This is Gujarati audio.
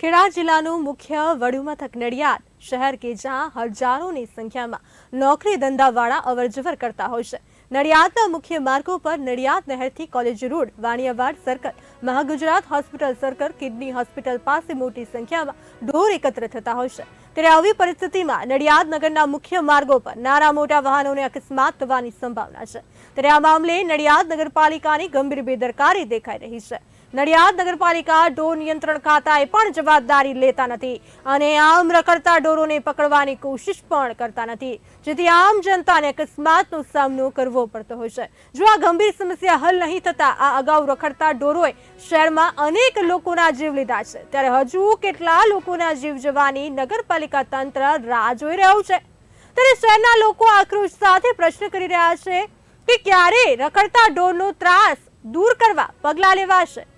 ખેડા જિલ્લાનું મુખ્ય વડુમથક નડિયાદ શહેર કે જ્યાં હજારોની સંખ્યામાં નોકરી ધંધાવાળા અવરજવર કરતા હોય છે. નડિયાદના મુખ્ય માર્ગો પર Nadiad નહેરથી college road, Vaniyavad circle Mahagujarat hospital circle kidney hospital પાસે મોટી સંખ્યામાં ઢોર એકત્ર થતા હોય છે. ત્યારે આવી પરિસ્થિતિમાં નડિયાદ નગરના મુખ્ય માર્ગો પર નાના મોટા વાહનોને અકસ્માત થવાની સંભાવના છે. ત્યારે આ મામલે નડિયાદ નગરપાલિકાની ગંભીર બેદરકારી દેખાઈ રહી છે. નડિયાદ નગરપાલિકા ઢોર નિયંત્રણ ખાતાએ પણ જવાબદારી લેતા નથી અને આમ રખડતા ઢોરોને પકડવાની કોશિશ પણ કરતા નથી. જેથી આમ જનતાને અકસ્માતનો સામનો કરવો પડતો હોય છે. જો આ ગંભીર સમસ્યા હલ નહીં થતા, આ અગાઉ રખડતા ઢોરોએ શહેરમાં અનેક લોકોના જીવ લીધા છે. ત્યારે હજુ કેટલા લોકોના જીવ જવાની નગરપાલિકા તંત્ર રાહ જોઈ રહ્યું છે. ત્યારે શહેરના લોકો આક્રોશ સાથે પ્રશ્ન કરી રહ્યા છે કે ક્યારે રખડતા ઢોરનો ત્રાસ દૂર કરવા પગલાં લેવાશે?